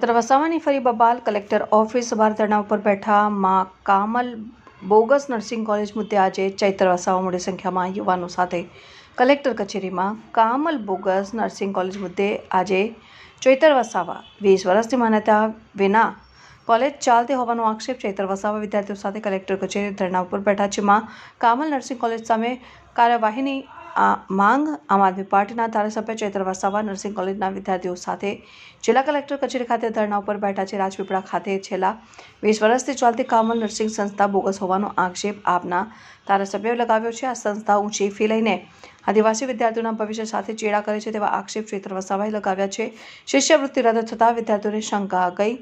ચૈત્ર વસાવાની ફરી બબાલ. Collector office બહાર ધરણા ઉપર બેઠા માં કામલ બોગસ નર્સિંગ કોલેજ મુદ્દે આજે ચૈત્ર વસાવા મોટી સંખ્યામાં યુવાનો સાથે. કલેક્ટર કચેરીમાં કામલ બોગસ નર્સિંગ કોલેજ મુદ્દે આજે ચૈતર વસાવા. વીસ વર્ષની માન્યતા વિના કોલેજ ચાલતી હોવાનો આક્ષેપ ચૈતર વસાવા વિદ્યાર્થીઓ સાથે કલેક્ટર કચેરી ધરણા ઉપર બેઠા છે. માં કામલ નર્સિંગ કોલેજ સામે કાર્યવાહીની આ માંગ આમ આદમી પાર્ટીના ધારાસભ્ય ચેતર વસાવા નર્સિંગ કોલેજના વિદ્યાર્થીઓ સાથે જિલ્લા કલેક્ટર કચેરી ખાતે ધરણા ઉપર બેઠા છે. રાજપીપળા ખાતે છેલ્લા વીસ વર્ષથી ચાલતી કામલ નર્સિંગ સંસ્થા બોગસ હોવાનો આક્ષેપ આપના ધારાસભ્યોએ લગાવ્યો છે. આ સંસ્થા ઊંચી ફી લઈને આદિવાસી વિદ્યાર્થીઓના ભવિષ્ય સાથે ચેડા કરે છે તેવા આક્ષેપ ચેતર વસાવાએ લગાવ્યા છે. શિષ્યવૃત્તિ રદ થતાં વિદ્યાર્થીઓને શંકા ગઈ.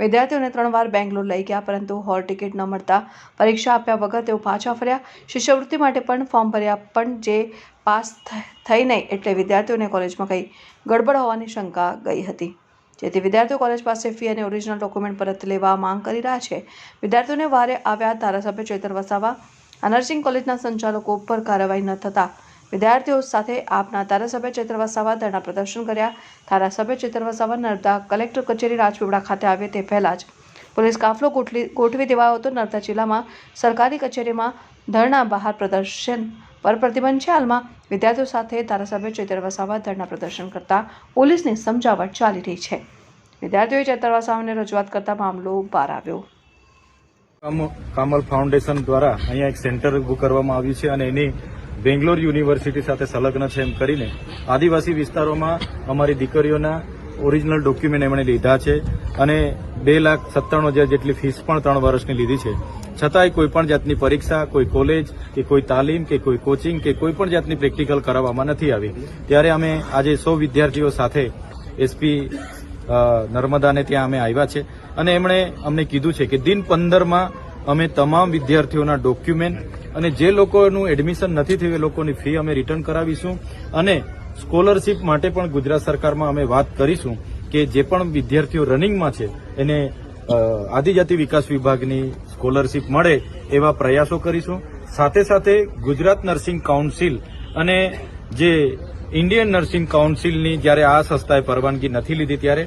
વિદ્યાર્થીઓને ત્રણ વાર બેંગ્લોર લઈ ગયા, પરંતુ હોલ ટિકિટ ન મળતા પરીક્ષા આપ્યા વગર તેઓ પાછા ફર્યા. શિષ્યવૃત્તિ માટે પણ ફોર્મ ભર્યા, પણ જે પાસ થઈ નહીં એટલે વિદ્યાર્થીઓને કોલેજમાં કંઈ ગડબડ હોવાની શંકા ગઈ હતી. જેથી વિદ્યાર્થીઓ કોલેજ પાસે ફી અને ઓરિજિનલ ડોક્યુમેન્ટ પરત લેવા માંગ કરી રહ્યા છે. વિદ્યાર્થીઓને વારે આવ્યા ધારાસભ્ય ચેતર વસાવા. આ કોલેજના સંચાલકો ઉપર કાર્યવાહી ન થતાં વિદ્યાર્થીઓ સાથે આપના ધારાસભ્ય ચૈત્ર વસાવા ધરણા પ્રદર્શન કર્યા. ધારાસભ્ય ચેતર વસાવા નર્મદા કલેક્ટર કચેરી રાજપીપળા ખાતે આવે તે પહેલાં જ પોલીસ કાફલો ગોઠવી ગોઠવી દેવાયો હતો. નર્મદા જિલ્લામાં સરકારી કચેરીમાં ધરણા બહાર પ્રદર્શન પર પ્રતિબંધ છે. હાલમાં વિદ્યાર્થીઓ સાથે ધારાસભ્ય ચૈત્ર વસાવા ધરણા પ્રદર્શન કરતા પોલીસની સમજાવટ ચાલી રહી છે. વિદ્યાર્થીઓએ ચૈત્ર વસાવાને રજૂઆત કરતા મામલો બહાર આવ્યો. કામલ ફાઉન્ડેશન દ્વારા અહીંયા એક સેન્ટર ઊભું કરવામાં આવ્યું છે અને એની બેંગ્લોર યુનિવર્સિટી સાથે સંલગ્ન છે એમ કરીને આદિવાસી વિસ્તારોમાં અમારી દીકરીઓના ઓરિજિનલ ડોક્યુમેન્ટ એમણે લીધા છે અને બે લાખ સત્તાણું હજાર જેટલી ફીસ પણ ત્રણ વર્ષની લીધી છે. છતાંય કોઈ પણ જાતની પરીક્ષા, કોઈ કોલેજ કે કોઈ તાલીમ, કે કોઈ કોચિંગ કે કોઈ પણ જાતની પ્રેક્ટિકલ કરાવવામાં નથી આવી. ત્યારે અમે આજે સો વિદ્યાર્થીઓ સાથે એસપી નર્મદાને ત્યાં અમે આવ્યા છે. અને એમણે અમને કીધું છે કે દિન પંદરમાં અમે તમામ વિદ્યાર્થીઓના ડોક્યુમેન્ટ અને જે લોકોનું એડમિશન નથી થયું એ લોકોની ફી અમે રિટર્ન કરાવીશું. અને સ્કોલરશીપ માટે પણ ગુજરાત સરકારમાં અમે વાત કરીશું કે જે પણ વિદ્યાર્થીઓ રનિંગમાં છે, એને આદિજાતિ વિકાસ વિભાગની સ્કોલરશીપ મળે એવા પ્રયાસો કરીશું. સાથે સાથે ગુજરાત નર્સિંગ કાઉન્સિલ અને જે ઇન્ડિયન નર્સિંગ કાઉન્સિલની જ્યારે આ સંસ્થાએ પરવાનગી નથી લીધી ત્યારે,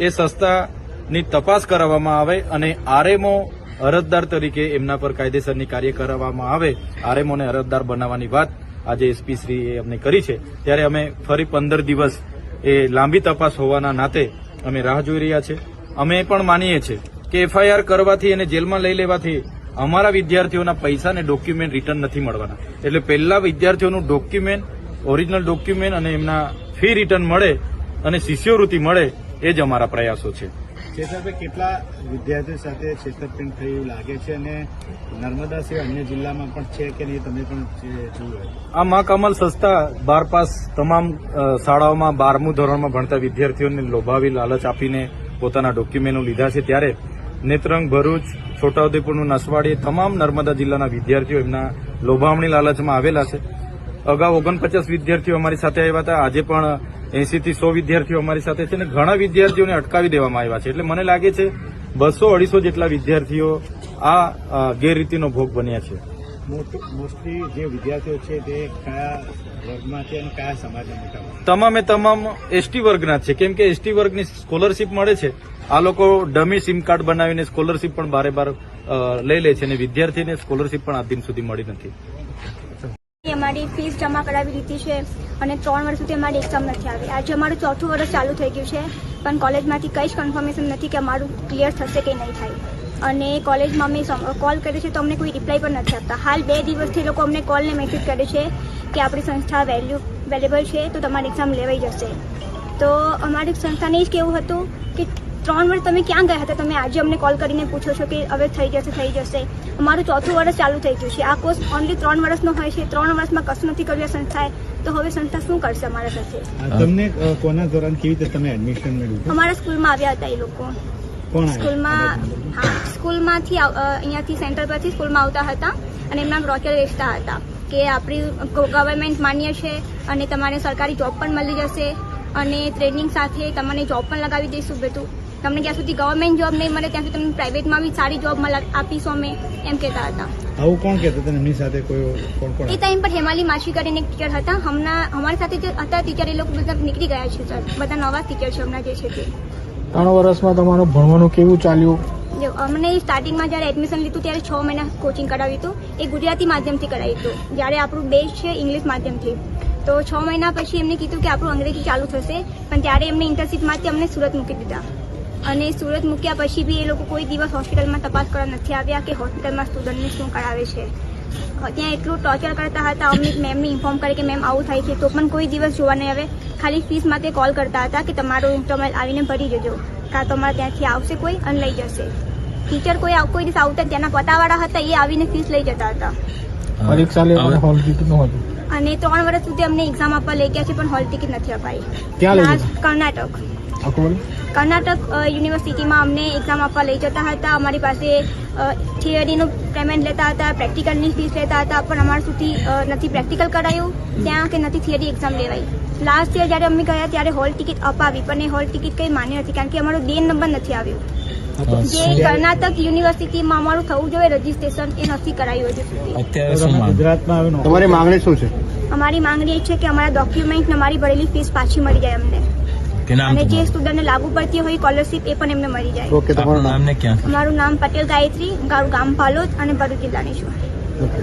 એ સંસ્થાની તપાસ કરાવવામાં આવે અને આરએમઓ અરજદાર તરીકે એમના પર કાયદેસરની કાર્ય કરાવવામાં આવે આરએમઓને અરજદાર બનાવવાની વાત આજે એસપી શ્રીએ અમને કરી છે. ત્યારે અમે ફરી પંદર દિવસ એ લાંબી તપાસ હોવાના નાતે અમે રાહ જોઈ રહ્યા છે. અમે પણ માનીએ છીએ કે એફઆઈઆર કરવાથી અને જેલમાં લઈ લેવાથી અમારા વિદ્યાર્થીઓના પૈસા અને ડોક્યુમેન્ટ રિટર્ન નથી મળવાના. એટલે પહેલા વિદ્યાર્થીઓનું ડોક્યુમેન્ટ, ઓરિજિનલ ડોક્યુમેન્ટ અને એમના ફી રિટર્ન મળે અને શિષ્યવૃત્તિ મળે એ જ અમારા પ્રયાસો છે. ચેતરભાઈ કેટલા વિદ્યાર્થીઓ સાથે છેતરપિંડ થયું લાગે છે અને નર્મદા સિવાય અન્ય જિલ્લામાં પણ છે કે નહીં, તમે પણ જોયું આ મા કમલ સંસ્થા બાર પાસ તમામ શાળાઓમાં બારમું ધોરણમાં ભણતા વિદ્યાર્થીઓને લોભાવી લાલચ આપીને પોતાના ડોક્યુમેન્ટો લીધા છે. ત્યારે નેત્રંગ ભરૂચ, છોટાઉદેપુરનું નસવાડી તમામ નર્મદા જિલ્લાના વિદ્યાર્થીઓ એમના લોભામણી લાલચમાં આવેલા છે. અગાઉ ઓગણપચાસ વિદ્યાર્થીઓ અમારી સાથે આવ્યા હતા. આજે પણ એસી થી સો વિદ્યાર્થીઓ અમારી સાથે છે અને ઘણા વિદ્યાર્થીઓને અટકાવી દેવામાં આવ્યા છે. એટલે મને લાગે છે બસો અઢીસો જેટલા વિદ્યાર્થીઓ આ ગેરરીતિનો ભોગ બન્યા છે. મોસ્ટલી જે વિદ્યાર્થીઓ છે તે કયા વર્ગમાં છે અને કયા સમાજના મોટા તમામે તમામ એસટી વર્ગના જ છે. કેમ કે એસટી વર્ગની સ્કોલરશીપ મળે છે. આ લોકો ડમી સિમ કાર્ડ બનાવીને સ્કોલરશીપ પણ બારે બાર લઈ લે છે અને વિદ્યાર્થીને સ્કોલરશીપ પણ આ દિન સુધી મળી નથી. અમારી ફીસ જમા કરાવી દીધી છે. અને ત્રણ વર્ષ સુધી અમારી એક્ઝામ નથી આવી. આજે અમારું ચોથું વર્ષ ચાલુ થઈ ગયું છે, પણ કોલેજમાંથી કંઈ જ કન્ફર્મેશન નથી કે અમારું ક્લિયર થશે કે નહીં થાય. અને કોલેજમાં અમે કોલ કર્યો છે તો અમને કોઈ રિપ્લાય પણ નથી આપતા. હાલ બે દિવસથી લોકો અમને કોલને મેસેજ કરે છે કે આપણી સંસ્થા વેલ્યુ વેલેબલ છે તો તમારી એક્ઝામ લેવાઈ જશે. તો અમારી સંસ્થાને જ કેવું હતું કે ત્રણ વર્ષ તમે ક્યાં ગયા હતા? તમે આજે અમને કોલ કરીને પૂછો છો કે હવે થઈ જશે થઈ જશે. અમારું ચોથું વર્ષ ચાલુ થઈ ગયું છે. આ કોર્સ ઓનલી ત્રણ વર્ષનો હોય છે. ત્રણ વર્ષમાં કશું નથી કર્યું સંસ્થાએ. તો હવે સંસ્થા શું કરશે અમારા સાથે? તમને કોના દોરાન કેવી રીતે તમે એડમિશન મેળવ્યું અમારા સ્કૂલમાં આવ્યા હતા એ લોકો. સ્કૂલમાં હા સ્કૂલમાંથી અહીંયાથી સેન્ટર પરથી સ્કૂલમાં આવતા હતા અને એમના રોકેલ વેચતા હતા. કે આપણી ગવર્મેન્ટ માન્ય છે અને તમારે સરકારી જોબ પણ મળી જશે. અને ટ્રેનિંગ સાથે તમને જોબ પણ લગાવી દઈશું બધું તમને જ્યાં સુધી ગવર્મેન્ટ જોબ નહીં મળે ત્યાં સુધી તમને પ્રાઇવેટમાં બી સારી જોબ આપીશું અમે એમ કહેતા હતા. આવું કોણ કહેતા હતું એમની સાથે કોઈ કોણ કોણ એ ટાઈમ પર હેમાલી માછી કરીને એક ટીચર હતા. હમણાં અમારી સાથે જે હતા ટીચર એ લોકો બધા નીકળી ગયા છે સર બધા નવા ટીચર છે હમણાં જે છે તે. ત્રણ વર્ષમાં તમારું ભણવાનું કેવું ચાલ્યું? અમને સ્ટાર્ટિંગમાં જ્યારે એડમિશન લીધું ત્યારે છ મહિના કોચિંગ કરાવ્યું હતું. એ ગુજરાતી માધ્યમથી કરાવ્યું હતું. જ્યારે આપણું બેસ્ટ છે ઇંગ્લિશ માધ્યમથી. તો છ મહિના પછી એમને કીધું કે આપણું અંગ્રેજી ચાલુ થશે. પણ ત્યારે એમને ઇન્ટર્નશીપમાંથી અમને સુરત મૂકી દીધા. અને સુરત મૂક્યા પછી બી એ લોકો કોઈ દિવસ હોસ્પિટલમાં તપાસ કરવા નથી આવ્યા કે હોસ્પિટલમાં સ્ટુડન્ટને શું કરાવે છે. ત્યાં એટલું ટોર્ચર કરતા હતા. અમને મેમને ઇન્ફોર્મ કરે કે મેમ આવું થાય છે. તો પણ કોઈ દિવસ જોવા નહીં આવે. ખાલી ફીસ માટે કોલ કરતા હતા કે તમારો તમે આવીને ભરી જજો કાં તો તમારે ત્યાંથી આવશે કોઈ અને લઈ જશે. ટીચર કોઈ આવ- કોઈ દિવસ આવતા ત્યાંના પતાવાળા હતા એ આવીને ફીસ લઈ જતા હતા. પરીક્ષા લેવાનું હોલ જીતું નું હતું. અને ત્રણ વર્ષ સુધી અમને એક્ઝામ આપવા લઈ ગયા છે પણ હોલ ટિકિટ નથી અપાઈ. કર્ણાટક. કર્ણાટક યુનિવર્સિટીમાં અમને એક્ઝામ આપવા લઈ જતા હતા. અમારી પાસે થિયરીનું પેમેન્ટ લેતા હતા પ્રેક્ટિકલની ફીસ લેતા હતા પણ અમારા સુધી નથી પ્રેક્ટિકલ કરાયું. ત્યાં કે નથી થિયરી એક્ઝામ લેવાઈ. લાસ્ટ યર જ્યારે અમે ગયા ત્યારે હોલ ટિકિટ અપાવી પણ એ હોલ ટિકિટ કંઈ માન્ય નથી કારણ કે અમારો દેન નંબર નથી આવ્યો. જે કર્ણાટક યુનિવર્સિટીમાં અમારું થવું જોઈએ રજીસ્ટ્રેશન એ નથી કરાયું હજુ ગુજરાતમાં તમારી માંગણી શું છે? અમારી માંગણી એ છે કે અમારા ડોક્યુમેન્ટ ને અમારી ભરેલી ફીસ પાછી મળી જાય અમને. અને જે તમારું? સ્ટુડન્ટને લાગુ પડતી હોય સ્કોલરશીપ એ પણ એમને મળી જાય. ઓકે તમારું નામ? ને ક્યાં અમારું નામ પટેલ ગાયત્રી ગામ ગામ ફાલોદ અને ભરૂચ જિલ્લાની છું. ઓકે